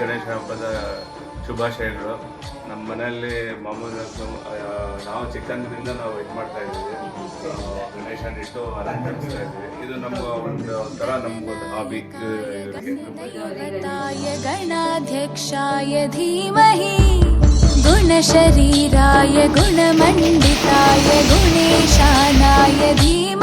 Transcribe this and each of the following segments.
ಗಣೇಶ ಹಬ್ಬದ ಶುಭಾಶಯಗಳು. ನಮ್ಮ ಮನೆಯಲ್ಲಿ ಮಾಮೂಲಿ ನಾವು ಚಿಕ್ಕಂದಿನಿಂದ ನಾವು ಇದು ಮಾಡ್ತಾ ಇದ್ದೀವಿ. ಗಣೇಶನ ಇಟ್ಟು ಅಲಂಕರಿಸ್ತಾ ಇದ್ದೀವಿ. ಇದು ನಮ್ಮ ಒಂದು ಒಂಥರ ನಮ್ಗೊಂದು ಹಾಬಿ ಗಣಾಧ್ಯಕ್ಷಾಯ ಧೀಮಹಿ ಗುಣಶರೀರಾಯ ಗುಣಮಂಡಿತಾಯ ಗುಣೇಶಾನಾಯ ಧೀಮ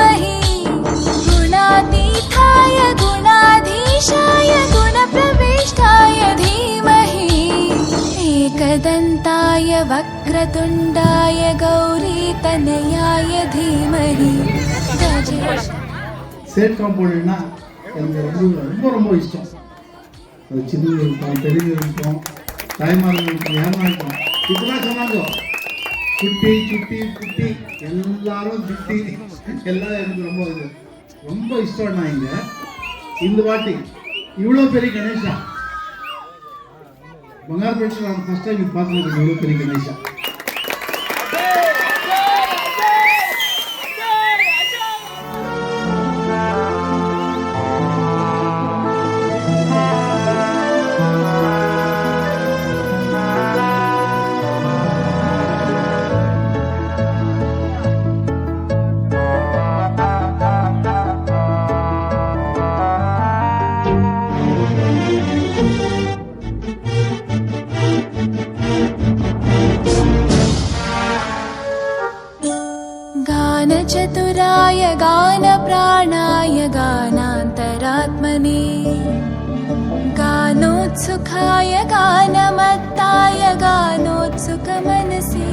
वक्रतुण्डाय गौरीतनयाय धीमहि गजेश சேட் காம்பவுண்டுனா எனக்கு ரொம்ப ரொம்ப ரொம்ப இஷ்டம் அது சின்ன இருக்கும் பெரிய இருக்கும் தாய்மார்கள் இருக்கும் ஏமா இருக்கும் இப்படிலாம் சொன்னாங்க சுட்டி சுட்டி குட்டி எல்லாரும் சுட்டி எல்லாம் எனக்கு ரொம்ப இது ரொம்ப இஷ்டம் நான் இங்கே இந்த வாட்டி இவ்வளோ பெரிய கணேசா ಬಂಗಾರಪೇಟೆ ನಾನು ಫಸ್ಟ್ ಟೈಮ್ ಇದು ಪಾತ್ರ ಗಣೇಶ गानचतुराय गानप्राणाय गानान्तरात्मने। गानोत्सुखाय गानमत्ताय गानोत्सुकमनसि